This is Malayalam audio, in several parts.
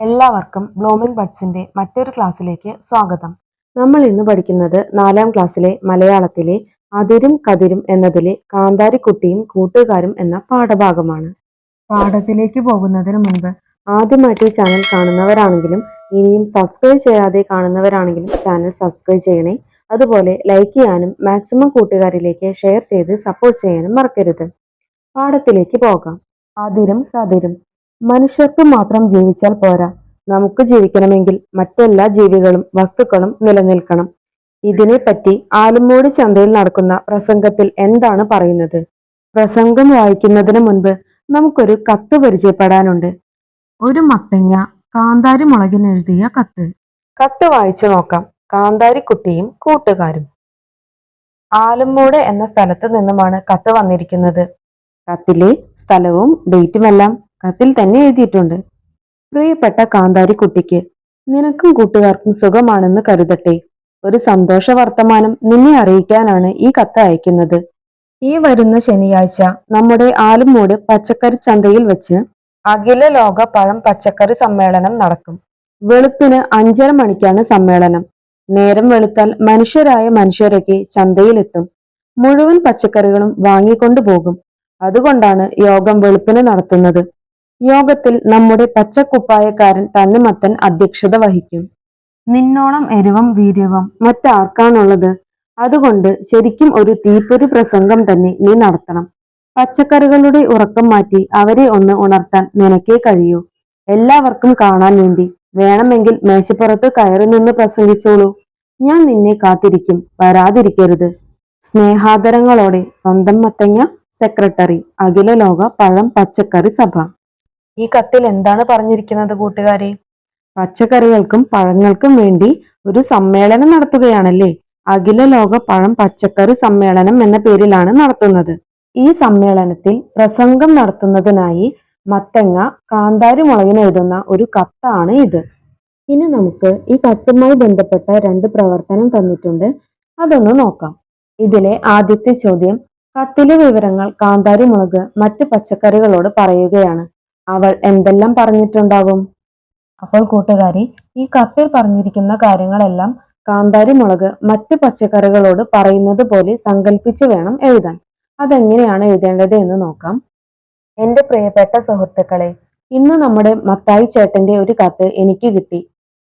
എല്ലാവർക്കും ബ്ലോമിംഗ് ബഡ്സിന്റെ മറ്റൊരു ക്ലാസ്സിലേക്ക് സ്വാഗതം. നമ്മൾ ഇന്ന് പഠിക്കുന്നത് നാലാം ക്ലാസ്സിലെ മലയാളത്തിലെ അതിരും കതിരും എന്നതിലെ കാന്താരിക്കുട്ടിയും കൂട്ടുകാരും എന്ന പാഠഭാഗമാണ്. പാഠത്തിലേക്ക് പോകുന്നതിന് മുൻപ് ആദ്യമായിട്ട് ഈ ചാനൽ കാണുന്നവരാണെങ്കിലും ഇനിയും സബ്സ്ക്രൈബ് ചെയ്യാതെ കാണുന്നവരാണെങ്കിലും ചാനൽ സബ്സ്ക്രൈബ് ചെയ്യണേ. അതുപോലെ ലൈക്ക് ചെയ്യാനും മാക്സിമം കൂട്ടുകാരിലേക്ക് ഷെയർ ചെയ്ത് സപ്പോർട്ട് ചെയ്യാനും മറക്കരുത്. പാഠത്തിലേക്ക് പോകാം. അതിരും കതിരും. മനുഷ്യർക്ക് മാത്രം ജീവിച്ചാൽ പോരാ. നമുക്ക് ജീവിക്കണമെങ്കിൽ മറ്റെല്ലാ ജീവികളും വസ്തുക്കളും നിലനിൽക്കണം. ഇതിനെപ്പറ്റി ആലുമൂട് ചന്തയിൽ നടക്കുന്ന പ്രസംഗത്തിൽ എന്താണ് പറയുന്നത്? പ്രസംഗം വായിക്കുന്നതിന് മുൻപ് നമുക്കൊരു കത്ത് പരിചയപ്പെടാനുണ്ട്. ഒരു മത്തങ്ങ കാന്താരി മുളകിന് എഴുതിയ കത്ത്. കത്ത് വായിച്ചു നോക്കാം. കാന്താരിക്കുട്ടിയും കൂട്ടുകാരും. ആലുമൂട് എന്ന സ്ഥലത്ത് നിന്നുമാണ് കത്ത് വന്നിരിക്കുന്നത്. കത്തിലെ സ്ഥലവും ഡേറ്റുമെല്ലാം കത്തിൽ തന്നെ എഴുതിയിട്ടുണ്ട്. പ്രിയപ്പെട്ട കാന്താരി കുട്ടിക്ക് നിനക്കും കൂട്ടുകാർക്കും സുഖമാണെന്ന് കരുതട്ടെ. ഒരു സന്തോഷ വർത്തമാനം നിന്നെ അറിയിക്കാനാണ് ഈ കത്ത് അയക്കുന്നത്. ഈ വരുന്ന ശനിയാഴ്ച നമ്മുടെ ആലുമൂട് പച്ചക്കറി ചന്തയിൽ വെച്ച് അഖില ലോക പഴം പച്ചക്കറി സമ്മേളനം നടക്കും. വെളുപ്പിന് അഞ്ചര മണിക്കാണ് സമ്മേളനം. നേരം വെളുത്താൽ മനുഷ്യരായ മനുഷ്യരൊക്കെ ചന്തയിലെത്തും. മുഴുവൻ പച്ചക്കറികളും വാങ്ങിക്കൊണ്ടു പോകും അതുകൊണ്ടാണ് യോഗം വെളുപ്പിന് നടത്തുന്നത്. യോഗത്തിൽ നമ്മുടെ പച്ചക്കുപ്പായക്കാരൻ തണ്ണിമത്തൻ അധ്യക്ഷത വഹിക്കും. നിന്നോളം എരിവും വീര്യവും മറ്റാർക്കാണുള്ളത്? അതുകൊണ്ട് ശരിക്കും ഒരു തീപ്പൊരു പ്രസംഗം തന്നെ നീ നടത്തണം. പച്ചക്കറികളുടെ ഉറക്കം മാറ്റി അവരെ ഒന്ന് ഉണർത്താൻ നിനക്കേ കഴിയൂ. എല്ലാവർക്കും കാണാൻ വേണ്ടി വേണമെങ്കിൽ മേശപ്പുറത്ത് കയറി നിന്ന് പ്രസംഗിച്ചോളൂ. ഞാൻ നിന്നെ കാത്തിരിക്കും വരാതിരിക്കരുത്. സ്നേഹാദരങ്ങളോടെ സ്വന്തം മത്തങ്ങ സെക്രട്ടറി അഖില ലോക പഴം പച്ചക്കറി സഭ. ഈ കത്തിൽ എന്താണ് പറഞ്ഞിരിക്കുന്നത് കൂട്ടുകാരെ? പച്ചക്കറികൾക്കും പഴങ്ങൾക്കും വേണ്ടി ഒരു സമ്മേളനം നടത്തുകയാണല്ലേ? അഖില ലോക പഴം പച്ചക്കറി സമ്മേളനം എന്ന പേരിലാണ് നടത്തുന്നത്. ഈ സമ്മേളനത്തിൽ പ്രസംഗം നടത്തുന്നതിനായി മത്തങ്ങ കാന്താരി മുളകിന് എഴുതുന്ന ഒരു കത്താണ് ഇത്. ഇനി നമുക്ക് ഈ കത്തുമായി ബന്ധപ്പെട്ട രണ്ട് പ്രവർത്തനം തന്നിട്ടുണ്ട്. അതൊന്ന് നോക്കാം. ഇതിലെ ആദ്യത്തെ ചോദ്യം കത്തിലെ വിവരങ്ങൾ കാന്താരി മുളക് മറ്റ് പച്ചക്കറികളോട് പറയുകയാണ്. അവൾ എന്തെല്ലാം പറഞ്ഞിട്ടുണ്ടാവും? അപ്പോൾ കൂട്ടുകാരി ഈ കത്തിൽ പറഞ്ഞിരിക്കുന്ന കാര്യങ്ങളെല്ലാം കാന്താരി മുളക് മറ്റു പച്ചക്കറികളോട് പറയുന്നത് പോലെ സങ്കല്പിച്ച് വേണം എഴുതാൻ. അതെങ്ങനെയാണ് എഴുതേണ്ടത് എന്ന് നോക്കാം. എന്റെ പ്രിയപ്പെട്ട സുഹൃത്തുക്കളെ ഇന്ന് നമ്മുടെ മത്തായി ചേട്ടന്റെ ഒരു കത്ത് എനിക്ക് കിട്ടി.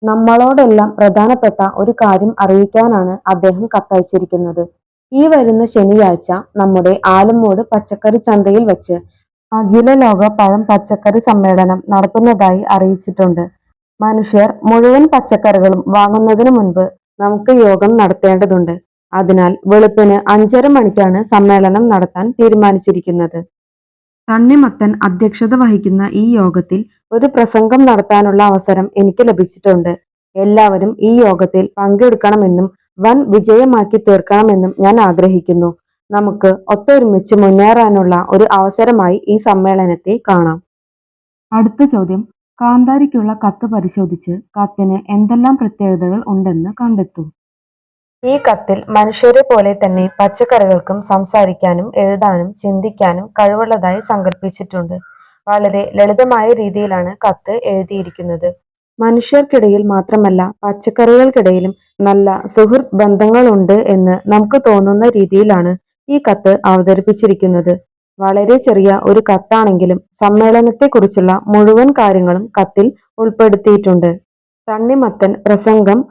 നമ്മളോടെല്ലാം പ്രധാനപ്പെട്ട ഒരു കാര്യം അറിയിക്കാനാണ് അദ്ദേഹം കത്തയച്ചിരിക്കുന്നത്. ഈ വരുന്ന ശനിയാഴ്ച നമ്മുടെ ആലമ്മോട് പച്ചക്കറി ചന്തയിൽ വെച്ച് അഖില ലോക പഴം പച്ചക്കറി സമ്മേളനം നടത്തുന്നതായി അറിയിച്ചിട്ടുണ്ട്. മനുഷ്യർ മുഴുവൻ പച്ചക്കറികളും വാങ്ങുന്നതിന് മുൻപ് നമുക്ക് യോഗം നടത്തേണ്ടതുണ്ട്. അതിനാൽ വെളുപ്പിന് അഞ്ചര മണിക്കാണ് സമ്മേളനം നടത്താൻ തീരുമാനിച്ചിരിക്കുന്നത്. തണ്ണിമത്തൻ അധ്യക്ഷത വഹിക്കുന്ന ഈ യോഗത്തിൽ ഒരു പ്രസംഗം നടത്താനുള്ള അവസരം എനിക്ക് ലഭിച്ചിട്ടുണ്ട്. എല്ലാവരും ഈ യോഗത്തിൽ പങ്കെടുക്കണമെന്നും വൻ വിജയമാക്കി തീർക്കണമെന്നും ഞാൻ ആഗ്രഹിക്കുന്നു. നമുക്ക് ഒത്തൊരുമിച്ച് മുന്നേറാനുള്ള ഒരു അവസരമായി ഈ സമ്മേളനത്തെ കാണാം. അടുത്ത ചോദ്യം. കാന്താരിക്കുള്ള കത്ത് പരിശോധിച്ച് കത്തിന് എന്തെല്ലാം പ്രത്യേകതകൾ ഉണ്ടെന്ന് കണ്ടെത്തൂ. ഈ കത്തിൽ മനുഷ്യരെ പോലെ തന്നെ പച്ചക്കറികൾക്കും സംസാരിക്കാനും എഴുതാനും ചിന്തിക്കാനും കഴിവുള്ളതായി സങ്കല്പിച്ചിട്ടുണ്ട് വളരെ ലളിതമായ രീതിയിലാണ് കത്ത് എഴുതിയിരിക്കുന്നത്. മനുഷ്യർക്കിടയിൽ മാത്രമല്ല പച്ചക്കറികൾക്കിടയിലും നല്ല സുഹൃത്ത് ബന്ധങ്ങളുണ്ട് എന്ന് നമുക്ക് തോന്നുന്ന രീതിയിലാണ് ഈ കത്ത് അവതരിപ്പിച്ചിരിക്കുന്നത്. വളരെ ചെറിയ ഒരു കത്താണെങ്കിലും സമ്മേളനത്തെക്കുറിച്ചുള്ള മുഴുവൻ കാര്യങ്ങളും കത്തിൽ ഉൾപ്പെടുത്തിയിട്ടുണ്ട്. തണ്ണിമത്തൻ പ്രസംഗം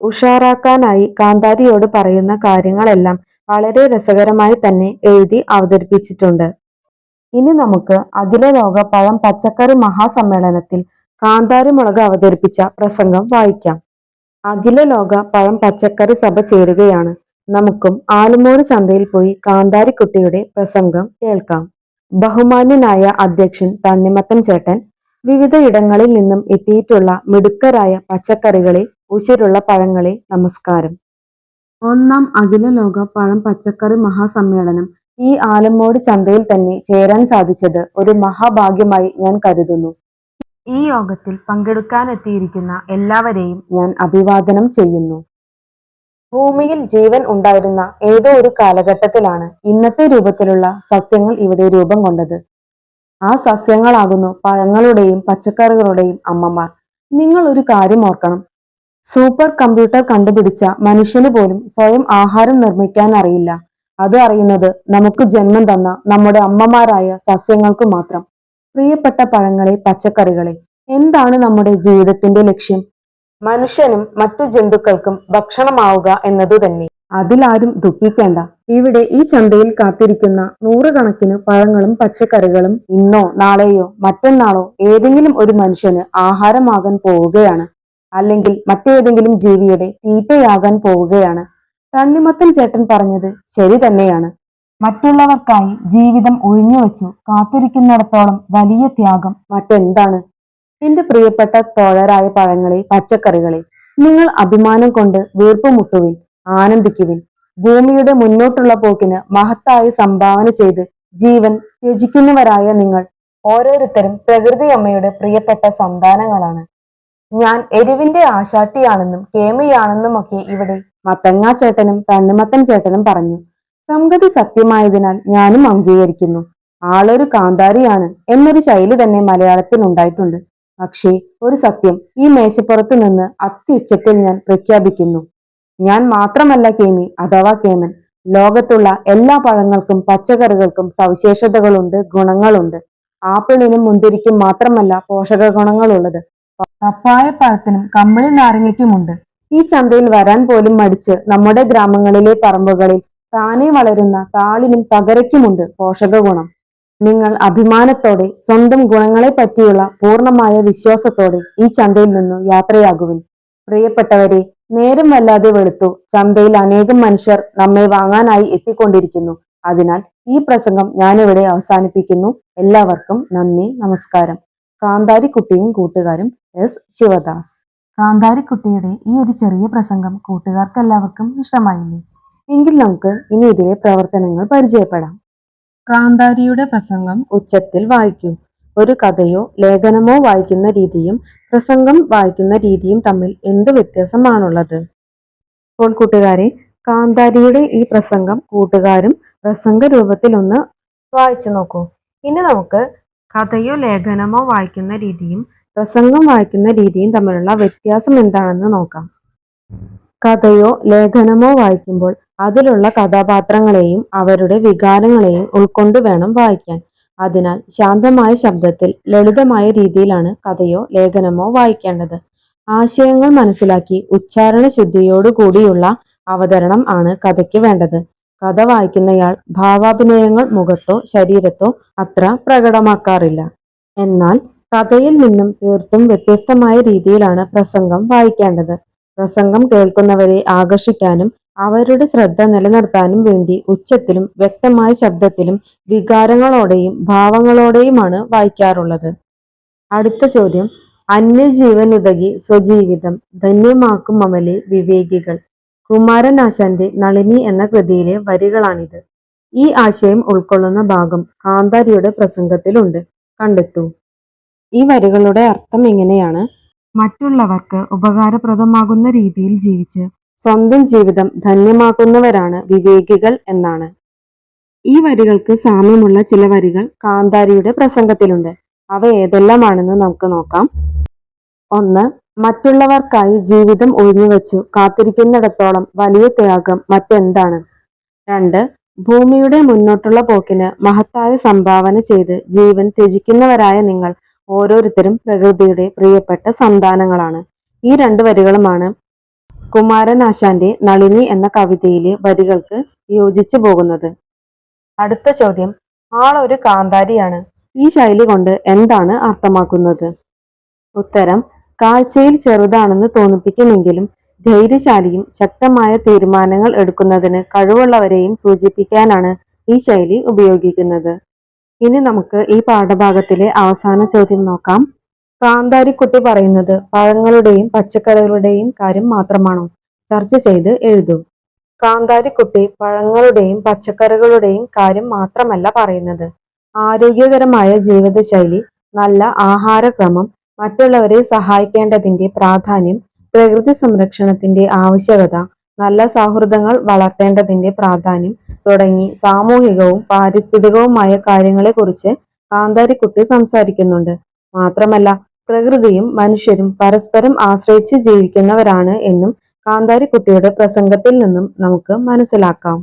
ഉഷാറാക്കാനായി കാന്താരിയോട് പറയുന്ന കാര്യങ്ങളെല്ലാം വളരെ രസകരമായി തന്നെ എഴുതി അവതരിപ്പിച്ചിട്ടുണ്ട്. ഇനി നമുക്ക് അഖില ലോക പഴം പച്ചക്കറി മഹാസമ്മേളനത്തിൽ കാന്താരി മുളക് അവതരിപ്പിച്ച പ്രസംഗം വായിക്കാം. അഖില ലോക പഴം പച്ചക്കറി സഭ ചേരുകയാണ്. നമുക്കും ആലുമൂട് ചന്തയിൽ പോയി കാന്താരിക്കുട്ടിയുടെ പ്രസംഗം കേൾക്കാം. ബഹുമാന്യനായ അധ്യക്ഷൻ തണ്ണിമത്തൻ ചേട്ടൻ വിവിധ ഇടങ്ങളിൽ നിന്നും എത്തിയിട്ടുള്ള മിടുക്കരായ പച്ചക്കറികളെ ഉശിരുള്ള പഴങ്ങളെ നമസ്കാരം. ഒന്നാം അഖില ലോക പഴം പച്ചക്കറി മഹാസമ്മേളനം ഈ ആലമ്മോട് ചന്തയിൽ തന്നെ ചേരാൻ സാധിച്ചത് ഒരു മഹാഭാഗ്യമായി ഞാൻ കരുതുന്നു. ഈ യോഗത്തിൽ പങ്കെടുക്കാനെത്തിയിരിക്കുന്ന എല്ലാവരെയും ഞാൻ അഭിവാദനം ചെയ്യുന്നു. ഭൂമിയിൽ ജീവൻ ഉണ്ടായിരുന്ന ഏതോ ഒരു കാലഘട്ടത്തിലാണ് ഇന്നത്തെ രൂപത്തിലുള്ള സസ്യങ്ങൾ ഇവിടെ രൂപം കൊണ്ടത്. ആ സസ്യങ്ങളാകുന്നു പഴങ്ങളുടെയും പച്ചക്കറികളുടെയും അമ്മമാർ. നിങ്ങൾ ഒരു കാര്യം ഓർക്കണം. സൂപ്പർ കമ്പ്യൂട്ടർ കണ്ടുപിടിച്ച മനുഷ്യന് പോലും സ്വയം ആഹാരം നിർമ്മിക്കാൻ അറിയില്ല. അത് അറിയുന്നത് നമുക്ക് ജന്മം തന്ന നമ്മുടെ അമ്മമാരായ സസ്യങ്ങൾക്ക് മാത്രം. പ്രിയപ്പെട്ട പഴങ്ങളെ പച്ചക്കറികളെ എന്താണ് നമ്മുടെ ജീവിതത്തിന്റെ ലക്ഷ്യം? മനുഷ്യനും മറ്റു ജന്തുക്കൾക്കും ഭക്ഷണമാവുക എന്നതു തന്നെ അതിലാരും ദുഃഖിക്കേണ്ട. ഇവിടെ ഈ ചന്തയിൽ കാത്തിരിക്കുന്ന നൂറുകണക്കിന് പഴങ്ങളും പച്ചക്കറികളും ഇന്നോ നാളെയോ മറ്റന്നാളോ ഏതെങ്കിലും ഒരു മനുഷ്യന് ആഹാരമാകാൻ പോവുകയാണ്. അല്ലെങ്കിൽ മറ്റേതെങ്കിലും ജീവിയുടെ തീറ്റയാകാൻ പോവുകയാണ്. തണ്ണിമത്തൻ ചേട്ടൻ പറഞ്ഞത് ശരി തന്നെയാണ്. മറ്റുള്ളവർക്കായി ജീവിതം ഒഴിഞ്ഞുവെച്ചു കാത്തിരിക്കുന്നിടത്തോളം വലിയ ത്യാഗം മറ്റെന്താണ്? എന്റെ പ്രിയപ്പെട്ട തോഴരായ പഴങ്ങളെ പച്ചക്കറികളെ നിങ്ങൾ അഭിമാനം കൊണ്ട് വീർപ്പുമുട്ടുവിൻ ആനന്ദിക്കുവിൻ. ഭൂമിയുടെ മുന്നോട്ടുള്ള പോക്കിന് മഹത്തായ സംഭാവന ചെയ്ത് ജീവൻ ത്യജിക്കുന്നവരായ നിങ്ങൾ ഓരോരുത്തരും പ്രകൃതി അമ്മയുടെ പ്രിയപ്പെട്ട സന്താനങ്ങളാണ്. ഞാൻ എരിവിന്റെ ആശാട്ടിയാണെന്നും കേമിയാണെന്നുമൊക്കെ ഇവിടെ മത്തങ്ങാ ചേട്ടനും തണ്ണിമത്തൻ ചേട്ടനും പറഞ്ഞു. സംഗതി സത്യമായതിനാൽ ഞാനും അംഗീകരിക്കുന്നു. ആളൊരു കാന്താരിയാണ് എന്നൊരു ശൈലി തന്നെ മലയാളത്തിൽ ഉണ്ടായിട്ടുണ്ട് പക്ഷേ ഒരു സത്യം ഈ മേശപ്പുറത്തു നിന്ന് അത്യുച്ചത്തിൽ ഞാൻ പ്രഖ്യാപിക്കുന്നു. ഞാൻ മാത്രമല്ല കേമി അഥവാ കേമൻ. ലോകത്തുള്ള എല്ലാ പഴങ്ങൾക്കും പച്ചക്കറികൾക്കും സവിശേഷതകളുണ്ട് ഗുണങ്ങളുണ്ട്. ആപ്പിളിനും മുന്തിരിക്കും മാത്രമല്ല പോഷക ഗുണങ്ങളുള്ളത്. പപ്പായ പഴത്തിനും കമ്മിളി നാരങ്ങയ്ക്കുമുണ്ട്. ഈ ചന്തയിൽ വരാൻ പോലും മടിച്ച് നമ്മുടെ ഗ്രാമങ്ങളിലെ പറമ്പുകളിൽ താനെ വളരുന്ന താളിനും തകരയ്ക്കുമുണ്ട് പോഷക ഗുണം. നിങ്ങൾ അഭിമാനത്തോടെ സ്വന്തം ഗുണങ്ങളെ പറ്റിയുള്ള പൂർണമായ വിശ്വാസത്തോടെ ഈ ചന്തയിൽ നിന്നു യാത്രയാകുവിൻ. പ്രിയപ്പെട്ടവരെ നേരം വല്ലാതെ വെളുത്തു. ചന്തയിൽ അനേകം മനുഷ്യർ നമ്മെ വാങ്ങാനായി എത്തിക്കൊണ്ടിരിക്കുന്നു. അതിനാൽ ഈ പ്രസംഗം ഞാനിവിടെ അവസാനിപ്പിക്കുന്നു. എല്ലാവർക്കും നന്ദി നമസ്കാരം. കാന്താരിക്കുട്ടിയും കൂട്ടുകാരും എസ്. ശിവദാസ്. കാന്താരിക്കുട്ടിയുടെ ഈ ഒരു ചെറിയ പ്രസംഗം കൂട്ടുകാർക്കെല്ലാവർക്കും ഇഷ്ടമായില്ലേ? എങ്കിൽ നമുക്ക് ഇനി ഇതിലെ പ്രവർത്തനങ്ങൾ പരിചയപ്പെടാം. കാന്താരിയുടെ പ്രസംഗം ഉച്ചത്തിൽ വായിക്കൂ. ഒരു കഥയോ ലേഖനമോ വായിക്കുന്ന രീതിയും പ്രസംഗം വായിക്കുന്ന രീതിയും തമ്മിൽ എന്ത് വ്യത്യാസമാണുള്ളത്? അപ്പോൾ കൂട്ടുകാരെ കാന്താരിയുടെ ഈ പ്രസംഗം കൂട്ടുകാരും പ്രസംഗ രൂപത്തിൽ ഒന്ന് വായിച്ചു നോക്കൂ. ഇനി നമുക്ക് കഥയോ ലേഖനമോ വായിക്കുന്ന രീതിയും പ്രസംഗം വായിക്കുന്ന രീതിയും തമ്മിലുള്ള വ്യത്യാസം എന്താണെന്ന് നോക്കാം. കഥയോ ലേഖനമോ വായിക്കുമ്പോൾ അതിലുള്ള കഥാപാത്രങ്ങളെയും അവരുടെ വികാരങ്ങളെയും ഉൾക്കൊണ്ട് വേണം വായിക്കാൻ. അതിനാൽ ശാന്തമായ ശബ്ദത്തിൽ ലളിതമായ രീതിയിലാണ് കഥയോ ലേഖനമോ വായിക്കേണ്ടത്. ആശയങ്ങൾ മനസ്സിലാക്കി ഉച്ചാരണ ശുദ്ധിയോടുകൂടിയുള്ള അവതരണം ആണ് കഥയ്ക്ക് വേണ്ടത്. കഥ വായിക്കുന്നയാൾ ഭാവാഭിനയങ്ങൾ മുഖത്തോ ശരീരത്തോ അത്ര പ്രകടമാക്കാറില്ല. എന്നാൽ കഥയിൽ നിന്നും തീർത്തും വ്യത്യസ്തമായ രീതിയിലാണ് പ്രസംഗം വായിക്കേണ്ടത്. പ്രസംഗം കേൾക്കുന്നവരെ ആകർഷിക്കാനും അവരുടെ ശ്രദ്ധ നിലനിർത്താനും വേണ്ടി ഉച്ചത്തിലും വ്യക്തമായ ശബ്ദത്തിലും വികാരങ്ങളോടെയും ഭാവങ്ങളോടെയുമാണ് വായിക്കാറുള്ളത്. അടുത്ത ചോദ്യം. അന്യജീവനുതകി സ്വജീവിതം ധന്യമാക്കും അമലെ വിവേകികൾ. കുമാരനാശാന്റെ നളിനി എന്ന കൃതിയിലെ വരികളാണിത്. ഈ ആശയം ഉൾക്കൊള്ളുന്ന ഭാഗം കാന്താരിയുടെ പ്രസംഗത്തിലുണ്ട്. കണ്ടെത്തൂ. ഈ വരികളുടെ അർത്ഥം ഇങ്ങനെയാണ് മറ്റുള്ളവർക്ക് ഉപകാരപ്രദമാകുന്ന രീതിയിൽ ജീവിച്ച് സ്വന്തം ജീവിതം ധന്യമാക്കുന്നവരാണ് വിവേകികൾ എന്നാണ്. ഈ വരികൾക്ക് സാമ്യമുള്ള ചില വരികൾ കാന്താരിയുടെ പ്രസംഗത്തിലുണ്ട്. അവ ഏതെല്ലാമാണെന്ന് നമുക്ക് നോക്കാം. ഒന്ന് മറ്റുള്ളവർക്കായി ജീവിതം ഒഴിഞ്ഞുവെച്ചു കാത്തിരിക്കുന്നിടത്തോളം വലിയ ത്യാഗം മറ്റെന്താണ്? രണ്ട് ഭൂമിയുടെ മുന്നോട്ടുള്ള പോക്കിന് മഹത്തായ സംഭാവന ചെയ്ത് ജീവൻ ത്യജിക്കുന്നവരായ നിങ്ങൾ ഓരോരുത്തരും പ്രകൃതിയുടെ പ്രിയപ്പെട്ട സന്താനങ്ങളാണ്. ഈ രണ്ട് വരികളുമാണ് കുമാരനാശാന്റെ നളിനി എന്ന കവിതയിലെ വരികൾക്ക് യോജിച്ചു പോകുന്നത്. അടുത്ത ചോദ്യം ആളൊരു കാന്താരിയാണ്. ഈ ശൈലി കൊണ്ട് എന്താണ് അർത്ഥമാക്കുന്നത്? ഉത്തരം കാഴ്ചയിൽ ചെറുതാണെന്ന് തോന്നിപ്പിക്കുമെങ്കിലും ധൈര്യശാലിയും ശക്തമായ തീരുമാനങ്ങൾ എടുക്കുന്നതിന് കഴിവുള്ളവരെയും സൂചിപ്പിക്കാനാണ് ഈ ശൈലി ഉപയോഗിക്കുന്നത്. ഇനി നമുക്ക് ഈ പാഠഭാഗത്തിലെ അവസാന ചോദ്യം നോക്കാം. കാന്താരിക്കുട്ടി പറയുന്നത് പഴങ്ങളുടെയും പച്ചക്കറികളുടെയും കാര്യം മാത്രമാണോ? ചർച്ച ചെയ്ത് എഴുതൂ. കാന്താരിക്കുട്ടി പഴങ്ങളുടെയും പച്ചക്കറികളുടെയും കാര്യം മാത്രമല്ല പറയുന്നത്. ആരോഗ്യകരമായ ജീവിതശൈലി നല്ല ആഹാരക്രമം മറ്റുള്ളവരെ സഹായിക്കേണ്ടതിന്റെ പ്രാധാന്യം പ്രകൃതി സംരക്ഷണത്തിന്റെ ആവശ്യകത നല്ല സൗഹൃദങ്ങൾ വളർത്തേണ്ടതിന്റെ പ്രാധാന്യം തുടങ്ങി സാമൂഹികവും പാരിസ്ഥിതികവുമായ കാര്യങ്ങളെക്കുറിച്ച് കാന്താരിക്കുട്ടി സംസാരിക്കുന്നുണ്ട്. മാത്രമല്ല പ്രകൃതിയും മനുഷ്യരും പരസ്പരം ആശ്രയിച്ച് ജീവിക്കുന്നവരാണ് എന്നും കാന്താരിക്കുട്ടിയുടെ പ്രസംഗത്തിൽ നിന്നും നമുക്ക് മനസ്സിലാക്കാം.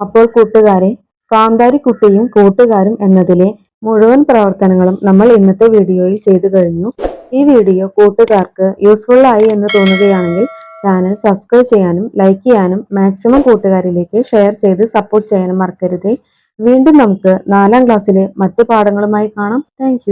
അപ്പോൾ കൂട്ടുകാരെ കാന്താരിക്കുട്ടിയും കൂട്ടുകാരും എന്നതിലെ മുഴുവൻ പ്രവർത്തനങ്ങളും നമ്മൾ ഇന്നത്തെ വീഡിയോയിൽ ചെയ്തു കഴിഞ്ഞു. ഈ വീഡിയോ കൂട്ടുകാർക്ക് യൂസ്ഫുൾ ആയി എന്ന് തോന്നുകയാണെങ്കിൽ ചാനൽ സബ്സ്ക്രൈബ് ചെയ്യാനും ലൈക്ക് ചെയ്യാനും മാക്സിമം കൂട്ടുകാരിലേക്ക് ഷെയർ ചെയ്ത് സപ്പോർട്ട് ചെയ്യാനും മറക്കരുതേ. വീണ്ടും നമുക്ക് നാലാം ക്ലാസ്സിലെ മറ്റു പാഠങ്ങളുമായി കാണാം. താങ്ക്